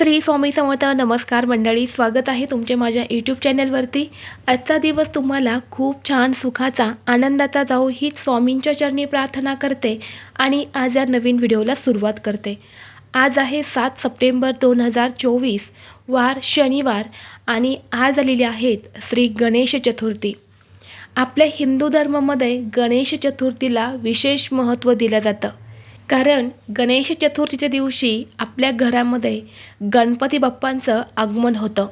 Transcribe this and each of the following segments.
श्री स्वामी समर्थ नमस्कार मंडळी स्वागत आहे तुमचे माझ्या यूट्यूब चॅनलवरती. आजचा दिवस तुम्हाला खूप छान सुखाचा आनंदाचा जाऊ हीच स्वामींच्या चरणी प्रार्थना करते आणि आज या नवीन व्हिडिओला सुरुवात करते. आज आहे सात सप्टेंबर दोन हजार चोवीस वार शनिवार आणि आज आलेली आहेत श्री गणेश चतुर्थी. आपल्या हिंदू धर्मामध्ये गणेश चतुर्थीला विशेष महत्त्व दिलं जातं. कारण गणेश चतुर्थीच्या दिवशी आपल्या घरामध्ये गणपती बाप्पांचं आगमन होतं.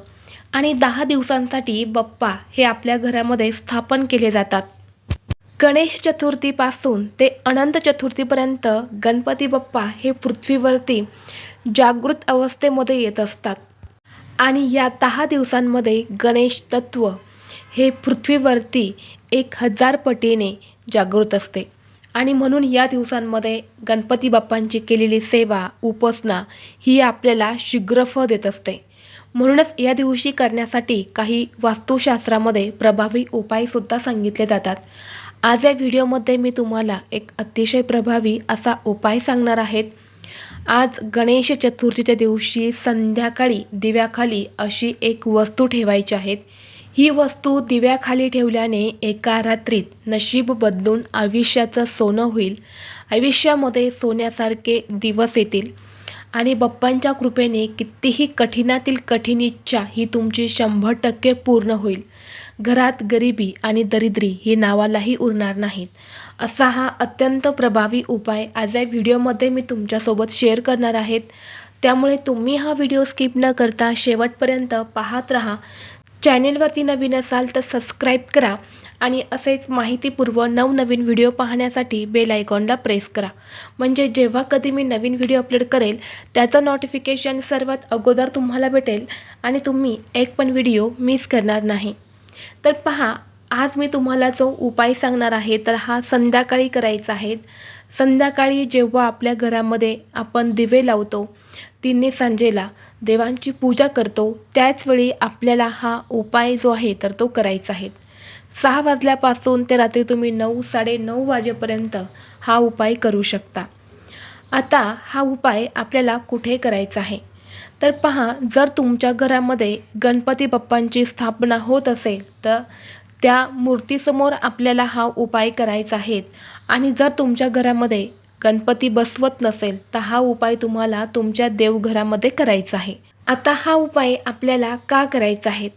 आणि दहा दिवसांसाठी बाप्पा हे आपल्या घरामध्ये स्थापन केले जातात. गणेश चतुर्थीपासून ते अनंत चतुर्थीपर्यंत गणपती बाप्पा हे पृथ्वीवरती जागृत अवस्थेमध्ये येत असतात. आणि या दहा दिवसांमध्ये गणेश तत्व हे पृथ्वीवरती एक हजार पटीने जागृत असते. आणि म्हणून या दिवसांमध्ये गणपती बाप्पांची केलेली सेवा उपासना ही आपल्याला शीघ्रफळ देत असते. म्हणूनच या दिवशी करण्यासाठी काही वास्तुशास्त्रामध्ये प्रभावी उपायसुद्धा सांगितले जातात. आज या व्हिडिओमध्ये मी तुम्हाला एक अतिशय प्रभावी असा उपाय सांगणार आहेत आज गणेश चतुर्थीच्या दिवशी संध्याकाळी दिव्याखाली अशी एक वस्तू ठेवायची आहेत ही वस्तू दिव्याखाली ठेवल्याने एका रात्रीत नशीब बदलून आयुष्याचं सोनं होईल. आयुष्यामध्ये सोन्यासारखे दिवस येतील. आणि बप्पांच्या कृपेने कितीही कठीणातील कठीण इच्छा ही तुमची शंभर टक्के पूर्ण होईल. घरात गरिबी आणि दरिद्री ही नावालाही उरणार नाहीत. असा हा अत्यंत प्रभावी उपाय आज या व्हिडिओमध्ये मी तुमच्यासोबत शेअर करणार आहेत. त्यामुळे तुम्ही हा व्हिडिओ स्किप न करता शेवटपर्यंत पाहत राहा. चॅनेलवरती नवीन असाल तर सबस्क्राईब करा आणि असेच माहितीपूर्व नवनवीन व्हिडिओ पाहण्यासाठी बेल आयकॉनला प्रेस करा. म्हणजे जेव्हा कधी मी नवीन व्हिडिओ अपलोड करेल त्याचं नोटिफिकेशन सर्वात अगोदर तुम्हाला भेटेल आणि तुम्ही एक पण व्हिडिओ मिस करणार नाही. तर पहा आज मी तुम्हाला जो उपाय सांगणार आहे तर हा संध्याकाळी करायचा आहे. संध्याकाळी जेव्हा आपल्या घरामध्ये आपण दिवे लावतो तिने संजयला देवांची पूजा करतो त्याचवेळी आपल्याला हा उपाय जो आहे तर तो करायचा आहे. सहा वाजल्यापासून ते रात्री तुम्ही नऊ साडेनऊ वाजेपर्यंत हा उपाय करू शकता. आता हा उपाय आपल्याला कुठे करायचा आहे? तर पहा जर तुमच्या घरामध्ये गणपती बाप्पांची स्थापना होत असेल तर त्या मूर्तीसमोर आपल्याला हा उपाय करायचा आहे. आणि जर तुमच्या घरामध्ये गणपती बसवत नसेल तर हा उपाय तुम्हाला तुमच्या देवघरामध्ये करायचा आहे. आता हा उपाय आपल्याला का करायचा आहे?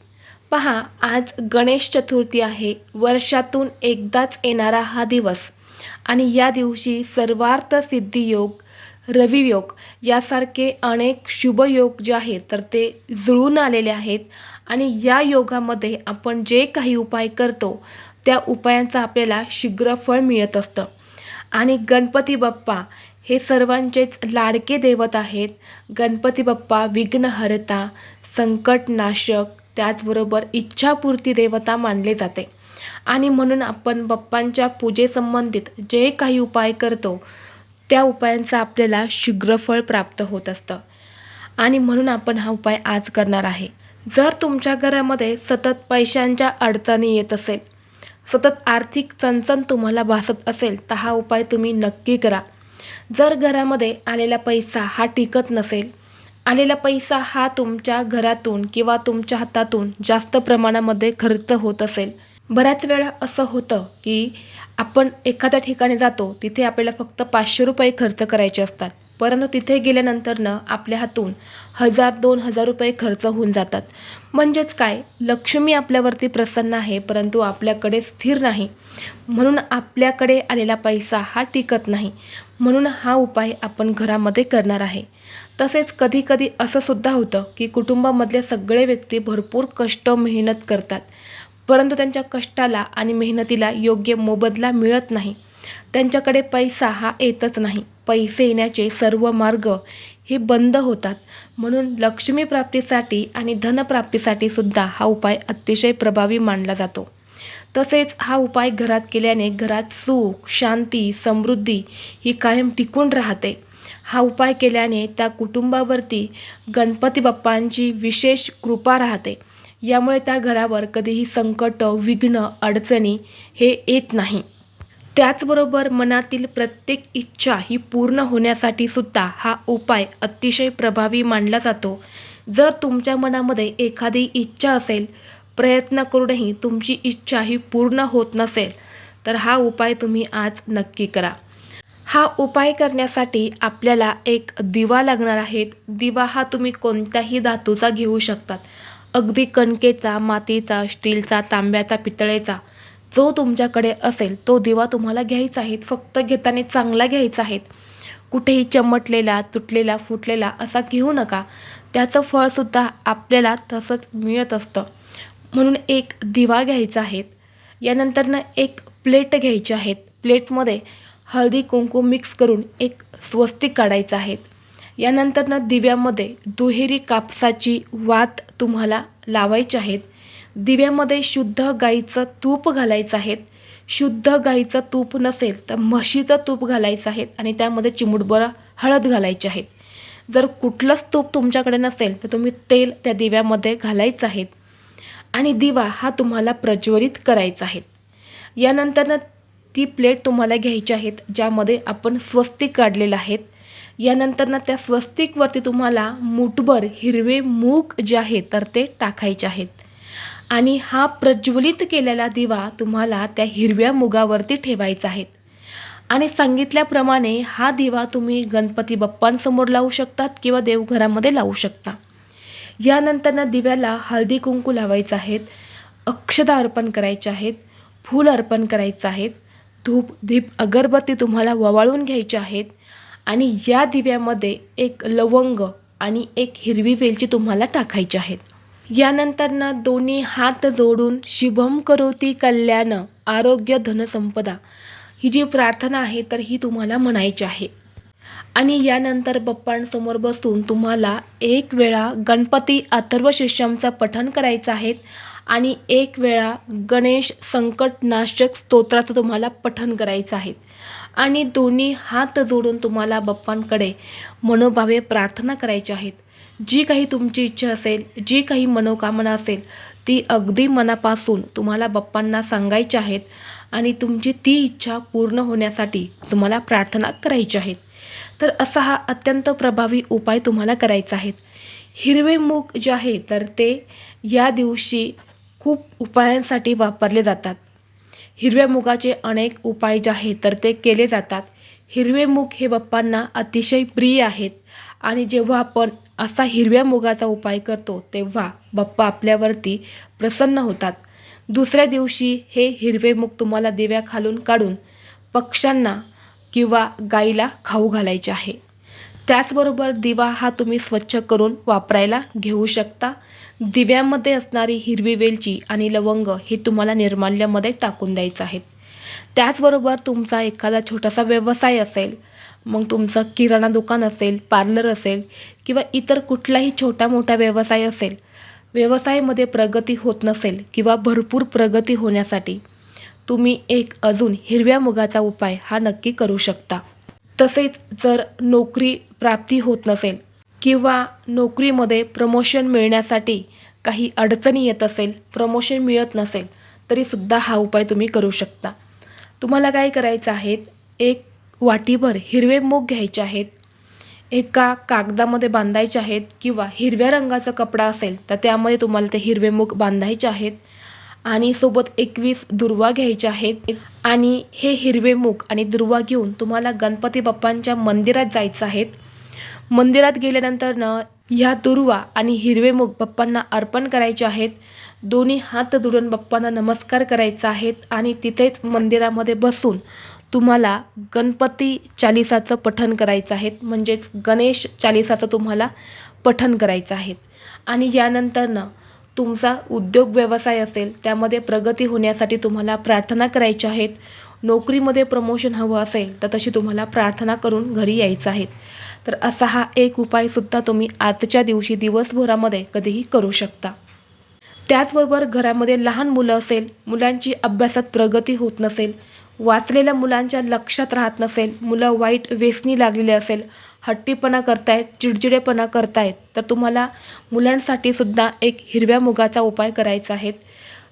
पहा आज गणेश चतुर्थी आहे. वर्षातून एकदाच येणारा हा दिवस. आणि या दिवशी सर्वार्थ सिद्धियोग रवियोग यासारखे अनेक शुभयोग जे आहेत तर ते जुळून आलेले आहेत. आणि या योगामध्ये आपण जे काही उपाय करतो त्या उपायांचं आपल्याला शीघ्र फळ मिळत असतं. आणि गणपती बाप्पा हे सर्वांचेच लाडके दैवत आहेत. गणपती बाप्पा विघ्नहरता संकटनाशक त्याचबरोबर इच्छापूर्ती देवता मानले जाते. आणि म्हणून आपण बाप्पांच्या पूजेसंबंधित जे काही उपाय करतो त्या उपायांचं आपल्याला शीघ्रफळ प्राप्त होत असतं. आणि म्हणून आपण हा उपाय आज करणार आहे. जर तुमच्या घरामध्ये सतत पैशांच्या अडचणी येत असेल सतत आर्थिक चणचण तुम्हाला भासत असेल तर हा उपाय तुम्ही नक्की करा. जर घरामध्ये आलेला पैसा हा टिकत नसेल आलेला पैसा हा तुमच्या घरातून किंवा तुमच्या हातातून जास्त प्रमाणामध्ये खर्च होत असेल. बऱ्याच वेळा असं होतं की आपण एखाद्या ठिकाणी जातो तिथे आपल्याला फक्त पाचशे रुपये खर्च करायचे असतात. परंतु तिथे गेल्यानंतरनं आपल्या हातून हजार दोन हजार रुपये खर्च होऊन जातात. म्हणजेच काय? लक्ष्मी आपल्यावरती प्रसन्न आहे परंतु आपल्याकडे स्थिर नाही. म्हणून आपल्याकडे आलेला पैसा हा टिकत नाही. म्हणून हा उपाय आपण घरामध्ये करणार आहे. तसेच कधीकधी असं सुद्धा होतं की कुटुंबामधले सगळे व्यक्ती भरपूर कष्ट मेहनत करतात. परंतु त्यांच्या कष्टाला आणि मेहनतीला योग्य मोबदला मिळत नाही. त्यांच्याकडे पैसा हा येतच नाही. पैसे येण्याचे सर्व मार्ग हे बंद होतात. म्हणून लक्ष्मीप्राप्तीसाठी आणि धनप्राप्तीसाठी सुद्धा हा उपाय अतिशय प्रभावी मानला जातो. तसेच हा उपाय घरात केल्याने घरात सुख शांती समृद्धी ही कायम टिकून राहते. हा उपाय केल्याने त्या कुटुंबावरती गणपती बाप्पांची विशेष कृपा राहते. यामुळे त्या घरावर कधीही संकट विघ्न अडचणी हे येत नाही. त्याचबरोबर मनातील प्रत्येक इच्छा ही पूर्ण होण्यासाठी सुद्धा हा उपाय अतिशय प्रभावी मानला जातो. जर तुमच्या मनामध्ये एखादी इच्छा असेल प्रयत्न करूनही तुमची इच्छा ही पूर्ण होत नसेल तर हा उपाय तुम्ही आज नक्की करा. हा उपाय करण्यासाठी आपल्याला एक दिवा लागणार आहे. दिवा हा तुम्ही कोणत्याही धातूचा घेऊ शकतात. अगदी कणकेचा मातीचा स्टीलचा तांब्याचा पितळेचा. जो तुमच्याकडे असेल तो दिवा तुम्हाला घ्यायचा आहे. फक्त घेताना चांगला घ्यायचा आहे. कुठेही चमटलेला तुटलेला फुटलेला असा घेऊ नका. त्याचं फळसुद्धा आपल्याला तसंच मिळत असतं. म्हणून एक दिवा घ्यायचा आहे. यानंतरनं एक प्लेट घ्यायची आहेत प्लेटमध्ये हळदी कुंकू मिक्स करून एक स्वस्तिक काढायचं आहे. यानंतरनं दिव्यामध्ये दुहेरी कापसाची वात तुम्हाला लावायची आहेत दिव्यामध्ये शुद्ध गाईचं तूप घालायचं आहे. शुद्ध गाईचं तूप नसेल तर म्हशीचं तूप घालायचं आहे आणि त्यामध्ये चिमुटभर हळद घालायची आहे. जर कुठलंच तूप तुमच्याकडे नसेल तर तुम्ही तेल त्या दिव्यामध्ये घालायचं आहे. आणि दिवा हा तुम्हाला प्रज्वलित करायचा आहे. यानंतरनं ती प्लेट तुम्हाला घ्यायची आहेत ज्यामध्ये आपण स्वस्तिक काढलेलं आहेत यानंतरनं त्या स्वस्तिकवरती तुम्हाला मुठभर हिरवे मूग जे आहेत तर ते टाकायचे आहेत. आणि हा प्रज्वलित केलेला दिवा तुम्हाला त्या हिरव्या मुगावरती ठेवायचा आहे. आणि सांगितल्याप्रमाणे हा दिवा तुम्ही गणपती बाप्पांसमोर लावू शकतात किंवा देवघरामध्ये लावू शकता. यानंतरनं दिव्याला हळदी कुंकू लावायचं आहेत अक्षदा अर्पण करायचे आहेत फूल अर्पण करायचं आहेत धूप दीप अगरबत्ती तुम्हाला ववाळून घ्यायची आहेत आणि या दिव्यामध्ये एक लवंग आणि एक हिरवी वेलची तुम्हाला टाकायची आहेत. यानंतरनं दोन्ही हात जोडून शुभम करोती कल्याण आरोग्य धनसंपदा ही जी प्रार्थना आहे तर ही तुम्हाला म्हणायची आहे. आणि यानंतर बप्पांसमोर बसून तुम्हाला एक वेळा गणपती अथर्व शिष्यमचं पठण करायचं आहे आणि एक वेळा गणेश संकटनाशक स्तोत्राचं तुम्हाला पठण करायचं आहे. आणि दोन्ही हात जोडून तुम्हाला बप्पांकडे मनोभावे प्रार्थना करायच्या आहेत. जी काही तुमची इच्छा असेल जी काही मनोकामना असेल ती अगदी मनापासून तुम्हाला बाप्पांना सांगायची आहेत आणि तुमची ती इच्छा पूर्ण होण्यासाठी तुम्हाला प्रार्थना करायची आहेत. तर असा हा अत्यंत प्रभावी उपाय तुम्हाला करायचा आहे. हिरवे मूग जे आहे तर ते या दिवशी खूप उपायांसाठी वापरले जातात. हिरव्या मुगाचे अनेक उपाय जे आहेत तर ते केले जातात. हिरवे मूग हे बाप्पांना अतिशय प्रिय आहेत. आणि जेव्हा आपण असा हिरव्या मुगाचा उपाय करतो तेव्हा बाप्पा आपल्यावरती प्रसन्न होतात. दुसऱ्या दिवशी हे हिरवे मूग तुम्हाला दिव्या खालून काढून पक्ष्यांना किंवा गाईला खाऊ घालायचे आहे. त्याचबरोबर दिवा हा तुम्ही स्वच्छ करून वापरायला घेऊ शकता. दिव्यामध्ये असणारी हिरवी वेलची आणि लवंग हे तुम्हाला निर्माल्यामध्ये टाकून द्यायचं आहेत. त्याचबरोबर तुमचा एखादा छोटासा व्यवसाय असेल मग तुमचं किराणा दुकान असेल पार्लर असेल किंवा इतर कुठलाही छोटा मोठा व्यवसाय असेल व्यवसायामध्ये प्रगती होत नसेल किंवा भरपूर प्रगती होण्यासाठी तुम्ही एक अजून हिरव्या मुगाचा उपाय हा नक्की करू शकता. तसेच जर नोकरी प्राप्ती होत नसेल किंवा नोकरीमध्ये प्रमोशन मिळण्यासाठी काही अडचणी येत असेल प्रमोशन मिळत नसेल तरीसुद्धा हा उपाय तुम्ही करू शकता. तुम्हाला काय करायचं आहे एक वाटीभर हिरवे मूग घ्यायचे आहेत. एका कागदामध्ये बांधायचे आहेत किंवा हिरव्या रंगाचा कपडा असेल तर त्यामध्ये तुम्हाला ते हिरवे मूग बांधायचे आहेत. आणि सोबत एकवीस दुर्वा घ्यायचे आहेत. आणि हे हिरवे मूग आणि दुर्वा घेऊन तुम्हाला गणपती बाप्पांच्या मंदिरात जायचं आहेत मंदिरात गेल्यानंतर न ह्या दुर्वा आणि हिरवे मूग बाप्पांना अर्पण करायचे आहेत. दोन्ही हात जोडून बाप्पांना नमस्कार करायचा आहेत आणि तिथेच मंदिरामध्ये बसून तुम्हाला गणपती चालिसाचं पठण करायचं आहे. म्हणजेच गणेश चालिसाचं तुम्हाला पठण करायचं आहे. आणि यानंतरनं तुमचा उद्योग व्यवसाय असेल त्यामध्ये प्रगती होण्यासाठी तुम्हाला प्रार्थना करायच्या आहेत नोकरीमध्ये प्रमोशन हवं असेल तर तशी तुम्हाला प्रार्थना करून घरी यायचं आहे. तर असा हा एक उपायसुद्धा तुम्ही आजच्या दिवशी दिवसभरामध्ये कधीही करू शकता. त्याचबरोबर घरामध्ये लहान मुलं असेल मुलांची अभ्यासात प्रगती होत नसेल वाचलेल्या मुलांच्या लक्षात राहत नसेल मुलं वाईट व्यसनी लागलेले असेल हट्टीपणा करतायत चिडचिडेपणा करतायत तर तुम्हाला मुलांसाठी सुद्धा एक हिरव्या मुगाचा उपाय करायचा आहे.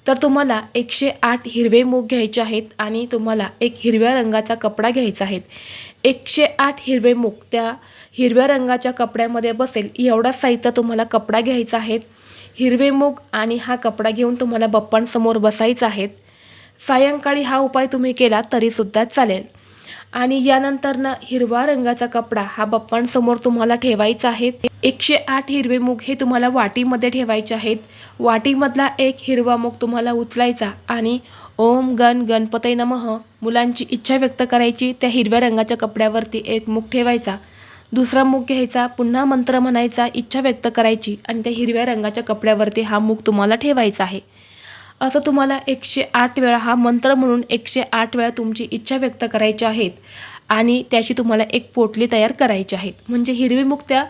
तर तुम्हाला एकशे आठ हिरवे मूग घ्यायचे आहेत आणि तुम्हाला एक हिरव्या रंगाचा कपडा घ्यायचा आहे. एकशे आठ हिरवे मूग त्या हिरव्या रंगाच्या कपड्यामध्ये बसेल एवढा साहित्य तुम्हाला कपडा घ्यायचा आहे. हिरवे मूग आणि हा कपडा घेऊन तुम्हाला बप्पांसमोर बसायचं आहेत सायंकाळी हा उपाय तुम्ही केला तरीसुद्धा चालेल. आणि यानंतर ना हिरवा रंगाचा कपडा हा बाप्पांसमोर तुम्हाला ठेवायचा आहे. एकशे आठ हिरवे मूग हे तुम्हाला वाटीमध्ये ठेवायचे आहेत. वाटीमधला एक हिरवा मूग तुम्हाला उचलायचा आणि ओम गण गणपतय नमः मुलांची इच्छा व्यक्त करायची त्या हिरव्या रंगाच्या कपड्यावरती एक मूग ठेवायचा. दुसरा मूग घ्यायचा पुन्हा मंत्र म्हणायचा इच्छा व्यक्त करायची आणि त्या हिरव्या रंगाच्या कपड्यावरती हा मूग तुम्हाला ठेवायचा आहे. असं तुम्हाला एकशे आठ वेळा हा मंत्र म्हणून एकशे आठ वेळा तुमची इच्छा व्यक्त करायची आहेत आणि त्याची तुम्हाला एक पोटली तयार करायची आहेत. म्हणजे हिरवी मुक्त्या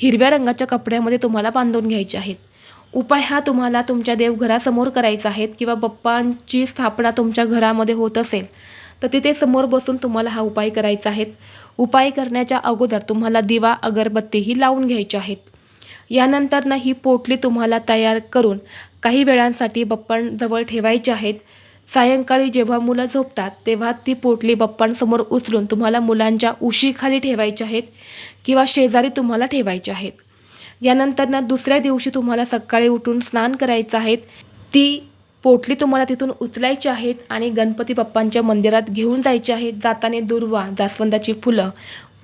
हिरव्या रंगाच्या कपड्यामध्ये तुम्हाला बांधून घ्यायचे आहेत. उपाय हा तुम्हाला तुमच्या देवघरासमोर करायचा आहे किंवा बप्पांची स्थापना तुमच्या घरामध्ये होत असेल तर तिथे समोर बसून तुम्हाला हा उपाय करायचा आहे उपाय करण्याच्या अगोदर तुम्हाला दिवा अगरबत्तीही लावून घ्यायची आहेत. यानंतर ना ही पोटली तुम्हाला तयार करून काही वेळांसाठी बप्पांजवळ ठेवायची आहेत. सायंकाळी जेव्हा मुलं झोपतात तेव्हा ती पोटली बप्पांसमोर उचलून तुम्हाला मुलांच्या उशीखाली ठेवायची आहेत किंवा शेजारी तुम्हाला ठेवायचे आहेत. यानंतर ना दुसऱ्या दिवशी तुम्हाला सकाळी उठून स्नान करायचं आहेत. ती पोटली तुम्हाला तिथून उचलायची आहेत आणि गणपती बाप्पांच्या मंदिरात घेऊन जायचे आहेत. जाताना दुर्वा जास्वंदाची फुलं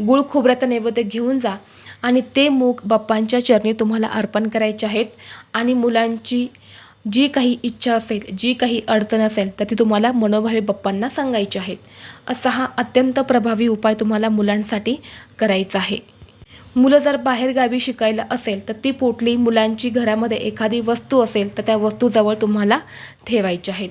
गुळ खोबऱ्याचा नैवेद्य घेऊन जा. आणि ते मूग बाप्पांच्या चरणी तुम्हाला अर्पण करायचे आहेत. आणि मुलांची जी काही इच्छा असेल जी काही अडचण असेल तर ती तुम्हाला मनोभावे बाप्पांना सांगायची आहेत. असा हा अत्यंत प्रभावी उपाय तुम्हाला मुलांसाठी करायचा आहे. मुलं जर बाहेरगावी शिकायला असेल तर ती पोटली मुलांची घरामध्ये एखादी वस्तू असेल तर त्या वस्तूजवळ तुम्हाला ठेवायची आहेत.